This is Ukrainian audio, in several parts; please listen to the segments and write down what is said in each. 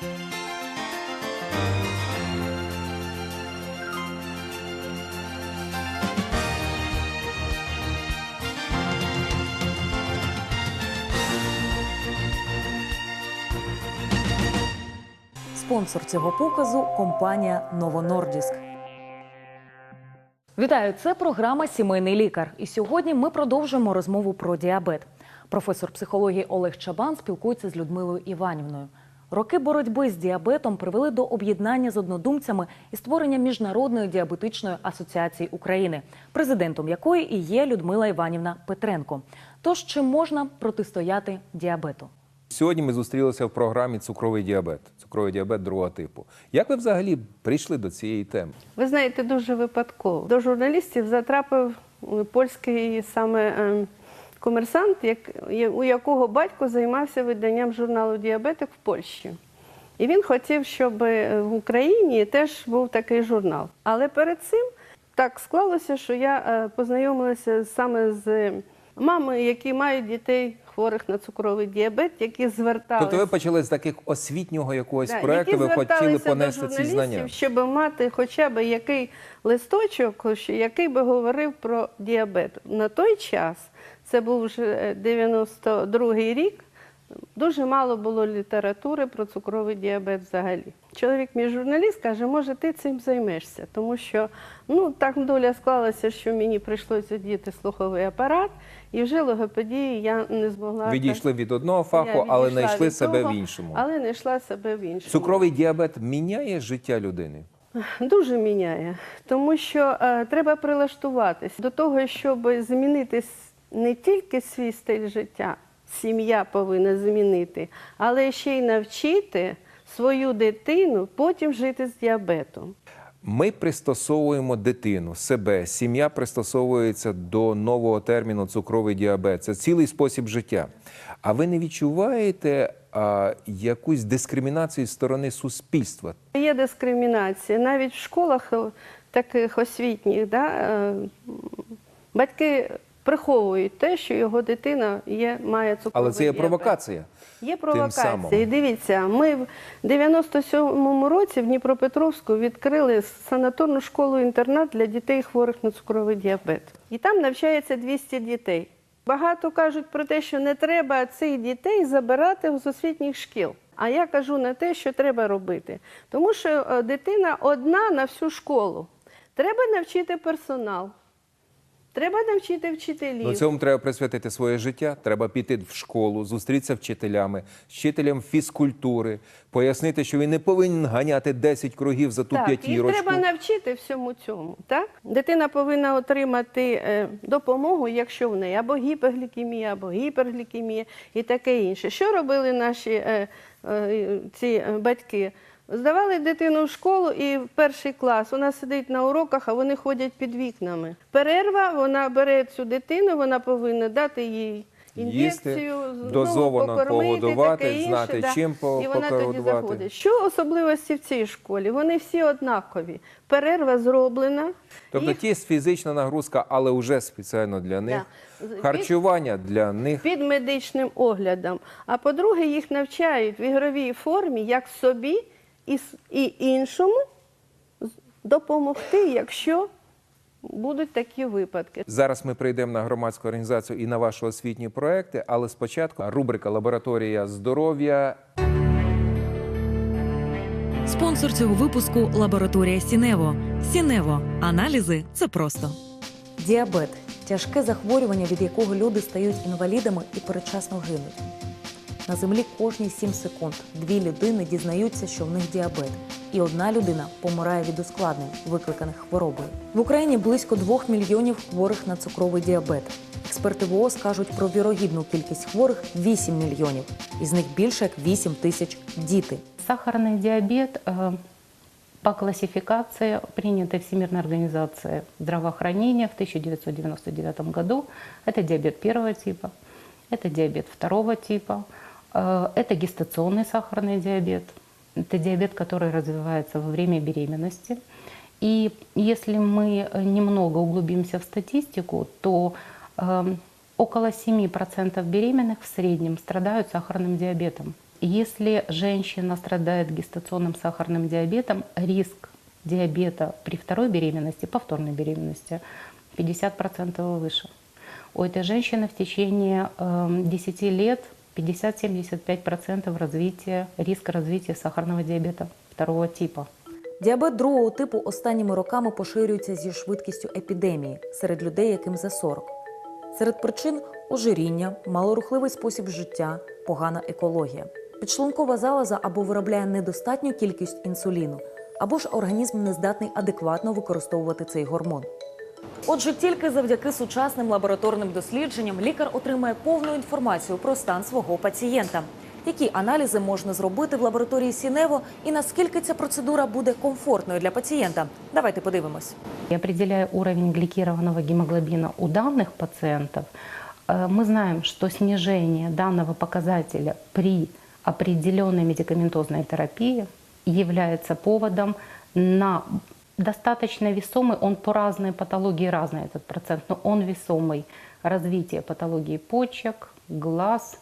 Спонсор цього показу компанія Новонордіск. Вітаю! Це програма Сімейний лікар. І сьогодні ми продовжуємо розмову про діабет. Професор психології Олег Чабан спілкується з Людмилою Іванівною. Роки боротьби з діабетом привели до об'єднання з однодумцями і створення міжнародної діабетичної асоціації України, президентом якої і є Людмила Іванівна Петренко. Тож чи можна протистояти діабету? Сьогодні ми зустрілися в програмі Цукровий діабет, цукровий діабет другого типу. Як ви взагалі прийшли до цієї теми? Ви знаєте, дуже випадково. До журналістів затрапив польський саме е, комерсант, у якого батько займався виданням журналу Діабетик в Польщі. І він хотів, щоб е, в Україні теж був такий журнал. Але перед цим так склалося, що я е, познайомилася саме з мамами, які мають дітей хворих на цукровий діабет, які зверталися. Тобто ви почали з таких освітнього якогось Да, проекту, ви хотіли понести ці знання. щоб мати хоча б який листочок, який би говорив про діабет. На той час, це був вже 92-й рік, дуже мало було літератури про цукровий діабет взагалі. Чоловік мій журналіст каже, може, ти цим займешся, тому що ну, так доля склалася, що мені прийшлося діти слуховий апарат, і вже логопедії я не змогла. Відійшли від одного фаху, Я але знайшли себе того, в іншому. Але знайшла себе в іншому. Цукровий діабет міняє життя людини. Дуже міняє, тому що е, треба прилаштуватись до того, щоб змінити с- не тільки свій стиль життя, сім'я повинна змінити, але ще й навчити свою дитину потім жити з діабетом. Ми пристосовуємо дитину, себе, сім'я пристосовується до нового терміну цукровий діабет. Це цілий спосіб життя. А ви не відчуваєте а, якусь дискримінацію з сторони суспільства? Є дискримінація навіть в школах е, таких освітніх, да, е, батьки приховують те, що його дитина є, має цукровий Але це є діабет. провокація. Є провокація. І дивіться, ми в 97-му році в Дніпропетровську відкрили санаторну школу-інтернат для дітей хворих на цукровий діабет. І там навчається 200 дітей. Багато кажуть про те, що не треба цих дітей забирати з освітніх шкіл. А я кажу на те, що треба робити. Тому що е, дитина одна на всю школу. Треба навчити персонал, треба навчити вчителів. Ну, цьому треба присвятити своє життя. Треба піти в школу, зустрітися вчителями, з вчителем фізкультури, пояснити, що він не повинен ганяти 10 кругів за ту Так, п'ятірочку. треба навчити всьому цьому. Так? Дитина повинна отримати е, допомогу, якщо в неї або гіпоглікемія, або гіперглікемія і таке інше. Що робили наші е, е, ці батьки? Здавали дитину в школу і в перший клас. Вона сидить на уроках, а вони ходять під вікнами. Перерва, вона бере цю дитину, вона повинна дати їй. Ін'єкцію, дозовано покормити, погодувати, таке інше, знати, да. чим по- і вона тоді заходить. Що особливості в цій школі? Вони всі однакові. Перерва зроблена. Тобто їх ті фізична нагрузка, але вже спеціально для них. Да. З- Харчування для них. під медичним оглядом. А по-друге, їх навчають в ігровій формі, як собі і, і іншому допомогти, якщо будуть такі випадки. Зараз ми прийдемо на громадську організацію і на ваші освітні проекти, але спочатку рубрика Лабораторія здоров'я. Спонсор цього випуску лабораторія Сінево. Сінево. Аналізи це просто. Діабет тяжке захворювання, від якого люди стають інвалідами і передчасно гинуть. На землі кожні 7 секунд дві людини дізнаються, що в них діабет, і одна людина помирає від ускладнень, викликаних хворобою. В Україні близько 2 мільйонів хворих на цукровий діабет. Експерти ВООЗ кажуть про вірогідну кількість хворих 8 мільйонів. Із них більше як 8 тисяч діти. Сахарный диабет э, по классификации, принятой Всемирной организацией здравоохранения в 1999 году, это диабет первого типа, это диабет второго типа, э, это гестационный сахарный диабет, это диабет, который развивается во время беременности. И если мы э, немного углубимся в статистику, то эм, около 7% беременных в среднем страдают сахарным диабетом. Если женщина страдает гестационным сахарным диабетом, риск диабета при второй беременности, повторной беременности, 50% выше. У этой женщины в течение э, 10 лет 50-75% развития, риска развития сахарного диабета второго типа. Діабет другого типу останніми роками поширюється зі швидкістю епідемії серед людей, яким за 40. Серед причин ожиріння, малорухливий спосіб життя, погана екологія. Підшлункова залоза або виробляє недостатню кількість інсуліну, або ж організм не здатний адекватно використовувати цей гормон. Отже, тільки завдяки сучасним лабораторним дослідженням лікар отримає повну інформацію про стан свого пацієнта. Які аналізи можна зробити в лабораторії Сінево і наскільки ця процедура буде комфортною для пацієнта? Давайте подивимось. И определяя уровень гликированного гемоглобина у данных пациентов, э, мы знаем, что снижение данного показателя при определенной медикаментозной терапии является поводом на достаточно весомый, он по разной патологии разный этот процент, но он весомый. Развитие патологии почек, глаз,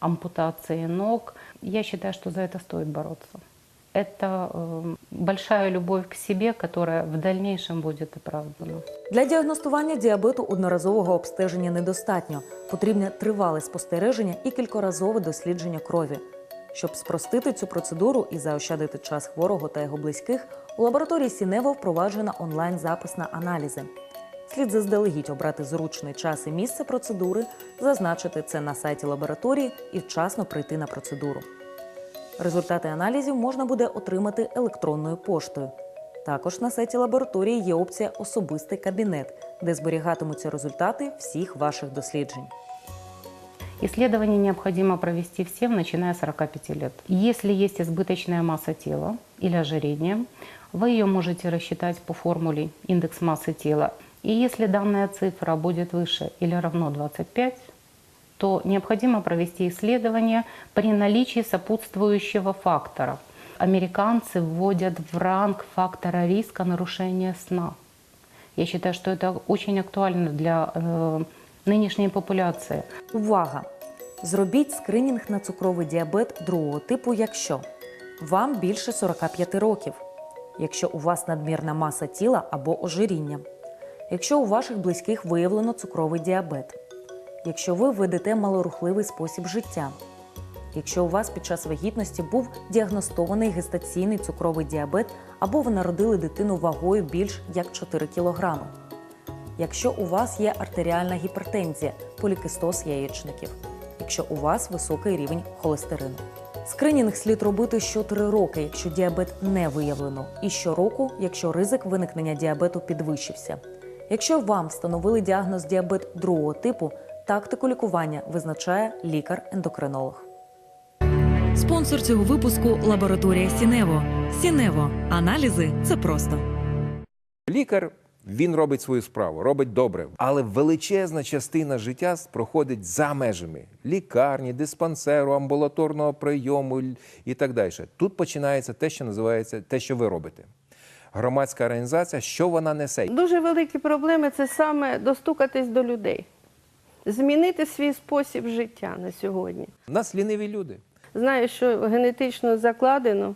ампутации ног. Я считаю, что за это стоит бороться. Это э, большая любовь к себе, которая в дальнейшем будет оправдана. Для діагностування діабету одноразового обстеження недостатньо. Потрібне тривале спостереження і кількоразове дослідження крові. Щоб спростити цю процедуру і заощадити час хворого та його близьких, у лабораторії Сінево впроваджена онлайн-запис на аналізи. Слід заздалегідь обрати зручний час і місце процедури, зазначити це на сайті лабораторії і вчасно прийти на процедуру. Результати аналізів можна буде отримати електронною поштою. Також на сайті лабораторії є опція Особистий кабінет, де зберігатимуться результати всіх ваших досліджень. Исследование необходимо провести всем, начиная с 45 лет. Если есть избыточная масса тела или ожирение, вы ее можете рассчитать по формуле индекс массы тела. И если данная цифра будет выше или равно 25, то необходимо провести исследование при наличии сопутствующего фактора. Американцы вводят в ранг фактора риска нарушения сна. Я считаю, что это очень актуально для нынешней популяции. Увага! Зробіть скринінг на цукровий діабет другого типу, якщо вам більше 45 років, якщо у вас надмірна маса тіла або ожиріння, якщо у ваших близьких виявлено цукровий діабет, якщо ви ведете малорухливий спосіб життя, якщо у вас під час вагітності був діагностований гестаційний цукровий діабет або ви народили дитину вагою більш як 4 кілограми, якщо у вас є артеріальна гіпертензія, полікистоз яєчників, якщо у вас високий рівень холестерину. Скринінг слід робити щотри роки, якщо діабет не виявлено, і щороку, якщо ризик виникнення діабету підвищився. Якщо вам встановили діагноз діабет другого типу, тактику лікування визначає лікар-ендокринолог. Спонсор цього випуску лабораторія Сінево. Сінево. Аналізи це просто. Лікар він робить свою справу, робить добре, але величезна частина життя проходить за межами лікарні, диспансеру, амбулаторного прийому і так далі. Тут починається те, що називається те, що ви робите. Громадська організація, що вона несе? Дуже великі проблеми це саме достукатись до людей, змінити свій спосіб життя на сьогодні. У нас ліниві люди. Знаю, що генетично закладено,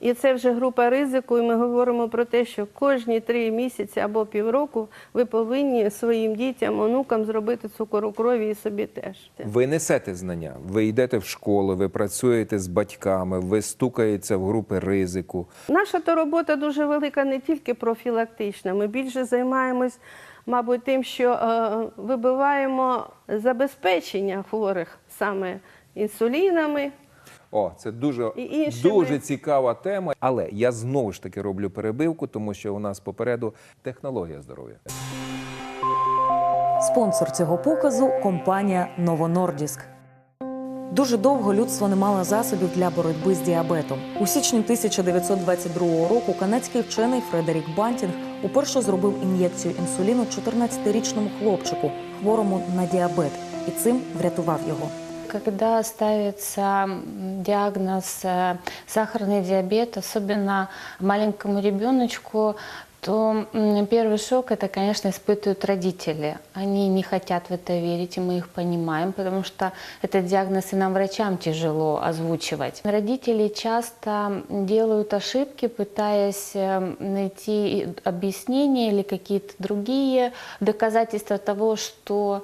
і це вже група ризику, і ми говоримо про те, що кожні три місяці або півроку ви повинні своїм дітям, онукам зробити цукор у крові і собі теж. Ви несете знання, ви йдете в школу, ви працюєте з батьками, ви стукаєте в групи ризику. Наша то робота дуже велика, не тільки профілактична. Ми більше займаємось, мабуть, тим, що е, вибиваємо забезпечення хворих саме інсулінами. О, це дуже, І дуже цікава тема. Але я знову ж таки роблю перебивку, тому що у нас попереду технологія здоров'я. Спонсор цього показу компанія Новонордіск. Дуже довго людство не мало засобів для боротьби з діабетом. У січні 1922 року канадський вчений Фредерік Бантінг уперше зробив ін'єкцію інсуліну 14-річному хлопчику, хворому на діабет, і цим врятував його. Когда ставится диагноз э, сахарный диабет, особенно маленькому ребеночку, что м, первый шок это, конечно, испытывают родители. Они не хотят в это верить, и мы их понимаем, потому что этот диагноз и нам, врачам, тяжело озвучивать. Родители часто делают ошибки, пытаясь э, найти объяснения или какие-то другие доказательства того, что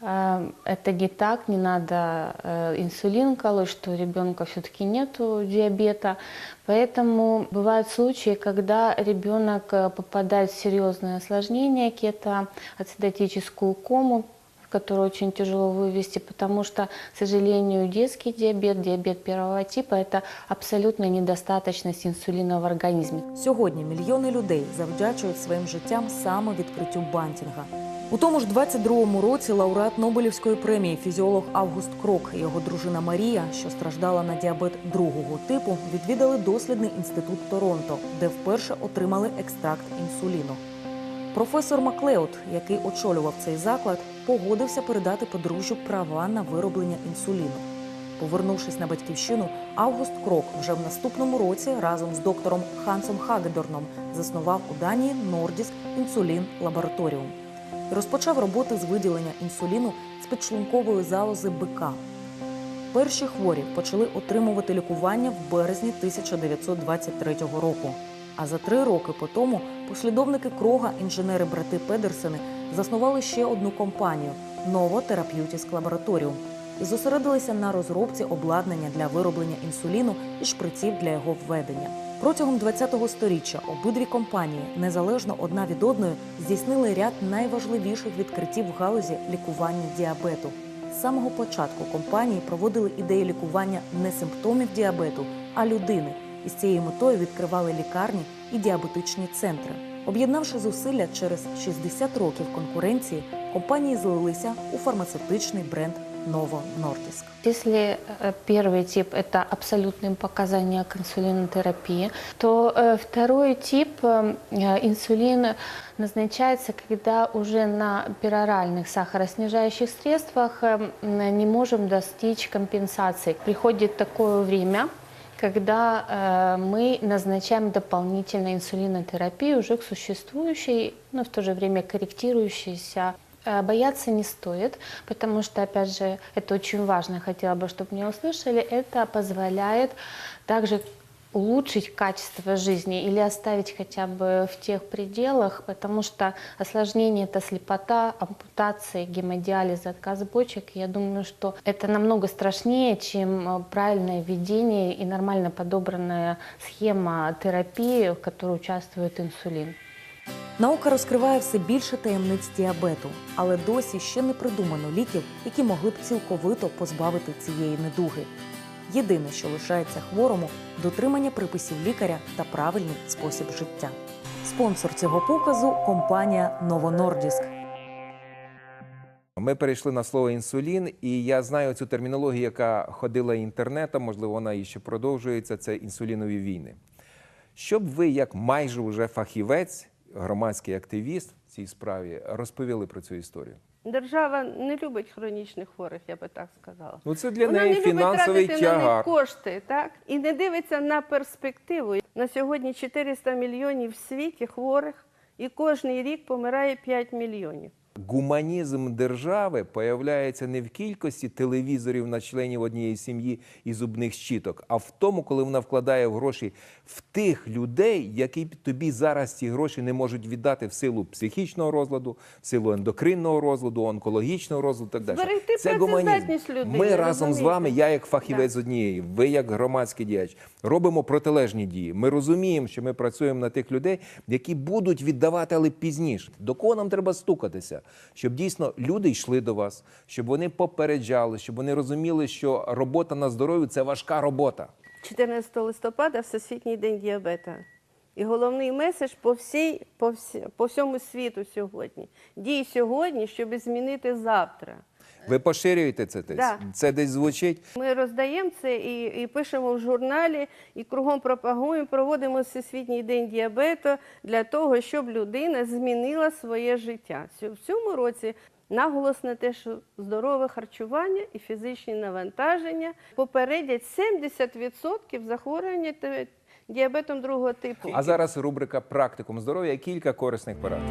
это не так, не надо э, инсулин колоть, что у ребенка все-таки нет диабета. Поэтому бывают случаи, когда ребенок э, попадает в серьезное осложнение, кетоацидотическую кому, которую очень тяжело вывести, потому что, к сожалению, детский диабет, диабет первого типа – это абсолютная недостаточность инсулина в организме. Сьогодні мільйони людей завдячують своїм життям саме відкриттю бантінга. У тому ж 22-му році лауреат Нобелівської премії фізіолог Август Крок і його дружина Марія, що страждала на діабет другого типу, відвідали дослідний інститут Торонто, де вперше отримали екстракт інсуліну. Професор Маклеод, який очолював цей заклад, погодився передати подружжю права на вироблення інсуліну. Повернувшись на батьківщину, Август Крок вже в наступному році разом з доктором Хансом Хагедорном заснував у Данії Нордіск інсулін лабораторіум розпочав роботи з виділення інсуліну з підшлункової залози бика. Перші хворі почали отримувати лікування в березні 1923 року. А за три роки по тому послідовники Крога, інженери-брати Педерсени, заснували ще одну компанію Novo Therapeutics Laboratorium і зосередилися на розробці обладнання для вироблення інсуліну і шприців для його введення. Протягом ХХ століття обидві компанії, незалежно одна від одної, здійснили ряд найважливіших відкриттів в галузі лікування діабету. З самого початку компанії проводили ідеї лікування не симптомів діабету, а людини, і з цією метою відкривали лікарні і діабетичні центри. Об'єднавши зусилля через 60 років конкуренції, компанії злилися у фармацевтичний бренд Novo Nordisk. Если э, первый тип – это абсолютные показания к инсулинотерапии, то э, второй тип э, э, инсулин назначается, когда уже на пероральных сахароснижающих средствах не можем достичь компенсации. Приходит такое время, когда э, мы назначаем дополнительную инсулинотерапию уже к существующей, но в то же время корректирующейся Бояться не стоит, потому что, опять же, это очень важно, хотела бы, чтобы меня услышали, это позволяет также улучшить качество жизни или оставить хотя бы в тех пределах, потому что осложнение это слепота, ампутация, гемодиализ, отказ почек. Я думаю, что это намного страшнее, чем э, правильное ведение и нормально подобранная схема терапии, в которой участвует инсулин. Наука розкриває все більше таємниць діабету, але досі ще не придумано ліків, які могли б цілковито позбавити цієї недуги. Єдине, що лишається хворому дотримання приписів лікаря та правильний спосіб життя. Спонсор цього показу компанія Новонордіск. Ми перейшли на слово інсулін, і я знаю цю термінологію, яка ходила інтернетом, можливо, вона і ще продовжується. Це інсулінові війни. Щоб ви, як майже вже фахівець, громадський активіст в цій справі, розповіли про цю історію. Держава не любить хронічних хворих, я би так сказала. Ну це для Вона неї не любить на них кошти, так? І не дивиться на перспективу. На сьогодні 400 мільйонів в світі хворих, і кожний рік помирає 5 мільйонів. Гуманізм держави появляється не в кількості телевізорів на членів однієї сім'ї і зубних щіток, а в тому, коли вона вкладає в гроші в тих людей, які тобі зараз ці гроші не можуть віддати в силу психічного розладу, в силу ендокринного розладу, онкологічного розладу. і Так далі. Зберегти Це гуманізм. людини, Ми разом з вами, я як фахівець з однієї, ви як громадський діяч, робимо протилежні дії. Ми розуміємо, що ми працюємо на тих людей, які будуть віддавати, але пізніше. До кого нам треба стукатися? Щоб дійсно люди йшли до вас, щоб вони попереджали, щоб вони розуміли, що робота на здоров'ю це важка робота. 14 листопада Всесвітній день діабета. І головний меседж по, всій, по, всі, по всьому світу сьогодні. Дій сьогодні, щоб змінити завтра. Ви поширюєте це десь? Да. Це десь звучить. Ми роздаємо це і, і пишемо в журналі, і кругом пропагуємо, проводимо Всесвітній день діабету для того, щоб людина змінила своє життя. В цьому році наголос на те, що здорове харчування і фізичні навантаження попередять 70% захворювання діабетом другого типу. А зараз рубрика Практикум здоров'я. Кілька корисних порад.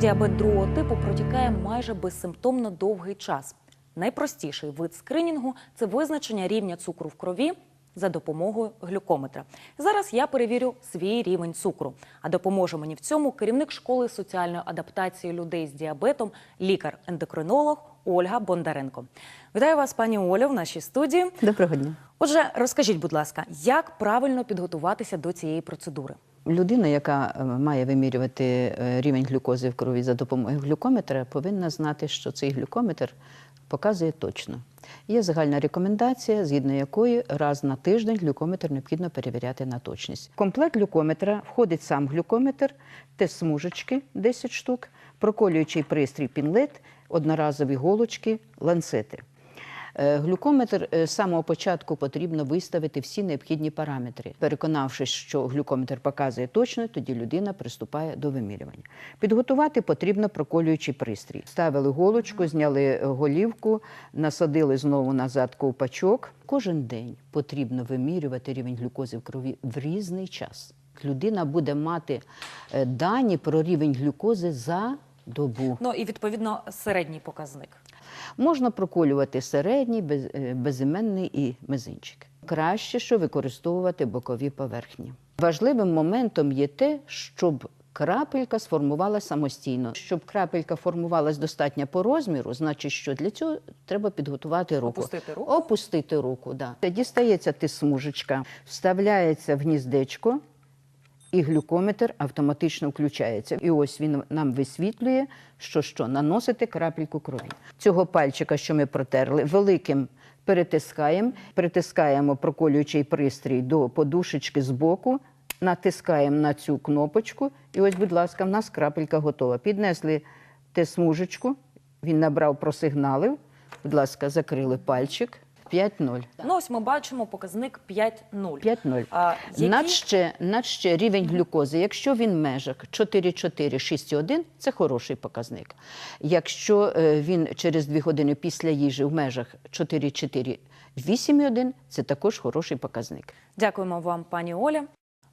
Діабет другого типу протікає майже безсимптомно довгий час. Найпростіший вид скринінгу це визначення рівня цукру в крові за допомогою глюкометра. Зараз я перевірю свій рівень цукру. А допоможе мені в цьому керівник школи соціальної адаптації людей з діабетом, лікар-ендокринолог Ольга Бондаренко. Вітаю вас, пані Олю, в нашій студії. Доброго дня. Отже, розкажіть, будь ласка, як правильно підготуватися до цієї процедури? Людина, яка е, має вимірювати е, рівень глюкози в крові за допомогою глюкометра, повинна знати, що цей глюкометр показує точно. Є загальна рекомендація, згідно якої раз на тиждень глюкометр необхідно перевіряти на точність. В комплект глюкометра входить сам глюкометр, тест-смужечки 10 штук, проколюючий пристрій пінлет, одноразові голочки, ланцети. Е, Глюкометр е, з самого початку потрібно виставити всі необхідні параметри. Переконавшись, що глюкометр показує точно, тоді людина приступає до вимірювання. Підготувати потрібно проколюючий пристрій. Ставили голочку, зняли голівку, насадили знову назад ковпачок. Кожен день потрібно вимірювати рівень глюкози в крові в різний час. Людина буде мати е, дані про рівень глюкози за добу. Ну і відповідно середній показник. Можна проколювати середній, е, безіменний і мизинчик. Краще, що використовувати бокові поверхні. Важливим моментом є те, щоб крапелька сформувалася самостійно. Щоб крапелька формувалась достатньо по розміру, значить, що для цього треба підготувати руку. Опустити руку? Опустити руку, да. Дістається ти смужечка, вставляється в гніздечко, і глюкометр автоматично включається. І ось він нам висвітлює, що що наносити крапельку крові. Цього пальчика, що ми протерли, великим перетискаємо, притискаємо проколюючий пристрій до подушечки з боку, натискаємо на цю кнопочку, і ось, будь ласка, в нас крапелька готова. Піднесли те смужечку, він набрав, просигналив. Будь ласка, закрили пальчик. 5-0. Ну ось ми бачимо показник 5,0. 5-0. А які- Над ще, рівень глюкози. Якщо він в межах 4,4, 6,1 – це хороший показник. Якщо е, він через 2 години після їжі в межах 4,4, 8,1 – це також хороший показник. Дякуємо вам, пані Оля.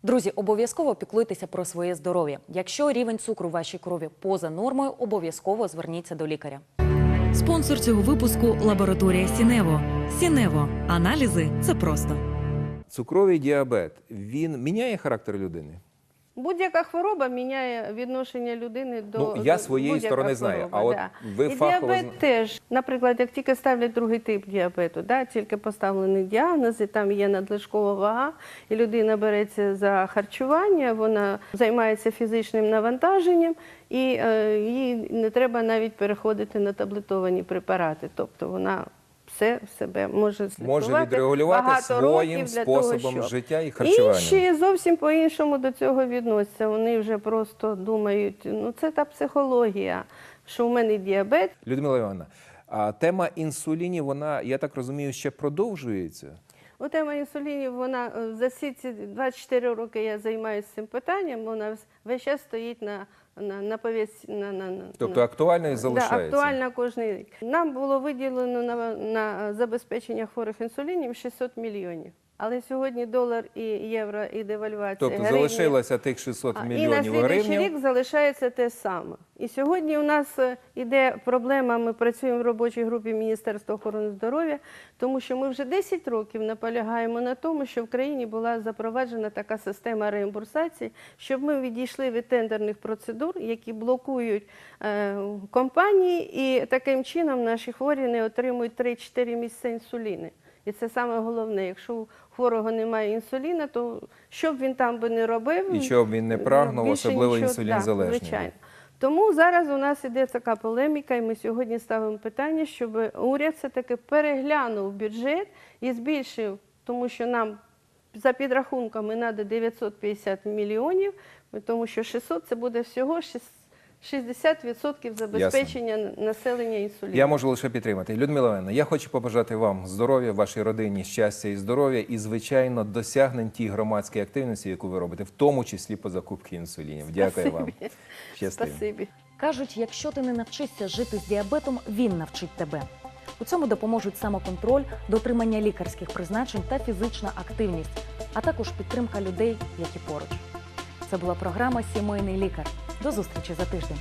Друзі, обов'язково піклуйтеся про своє здоров'я. Якщо рівень цукру в вашій крові поза нормою, обов'язково зверніться до лікаря. Спонсор цього випуску лабораторія Сінево. Сінево. Аналізи це просто. Цукровий діабет він міняє характер людини. Будь-яка хвороба міняє відношення людини до Ну, я до- своєї будь-яка сторони знаю, а от ви і фахово діабет зна- теж. Наприклад, як тільки ставлять другий тип діабету, да, тільки поставлений діагноз, і там є надлишкова вага, і людина береться за харчування, вона займається фізичним навантаженням, і е, їй не треба навіть переходити на таблетовані препарати. Тобто вона все в себе може слідкувати Може відрегулювати багато своїм років для того, способом щоб. життя і харчування. Інші зовсім по-іншому до цього відносяться. Вони вже просто думають, ну це та психологія, що в мене діабет. Людмила Івановна, а тема інсулінів, вона, я так розумію, ще продовжується. У тема інсулінів, вона е, за всі ці 24 роки я займаюся цим питанням, вона весь час стоїть на, на, на повісті. На, на, на- Тобто і залишається. Да, актуальна кожен рік. Нам було виділено на, на забезпечення хворих інсулінів 600 мільйонів. Але сьогодні долар і євро, і девальвація. Тобто гривні- залишилося тих 600 А, І на мільйонів рік залишається те саме. І сьогодні у нас е, іде проблема. Ми працюємо в робочій групі Міністерства охорони здоров'я, тому що ми вже 10 років наполягаємо на тому, що в країні була запроваджена така система реімбурсації, щоб ми відійшли від тендерних процедур, які блокують е, компанії, і таким чином наші хворі не отримують 3-4 місяці інсуліни. І це саме головне. Якщо у хворого немає інсуліна, то що б він там би не робив, що б він не прагнув, особливо нічого- інсулінзалежний. Звичайно. Тому зараз у нас іде така полеміка, і ми сьогодні ставимо питання, щоб уряд все-таки переглянув бюджет і збільшив, тому що нам за підрахунками треба 950 мільйонів, тому що 600 це буде всього шіс- 60% забезпечення населення інсуліном. Я можу лише підтримати. Людмила Івановна, я хочу побажати вам здоров'я, вашій родині, щастя і здоров'я, і, звичайно, досягнень тій громадській активності, яку ви робите, в тому числі по закупці інсулінів. Дякую вам. Щасливо. Спасибі. Кажуть, якщо ти не навчишся жити з діабетом, він навчить тебе. У цьому допоможуть самоконтроль, дотримання лікарських призначень та фізична активність, а також підтримка людей, які поруч. Це була програма Сімейний лікар. До зустрічі за тиждень.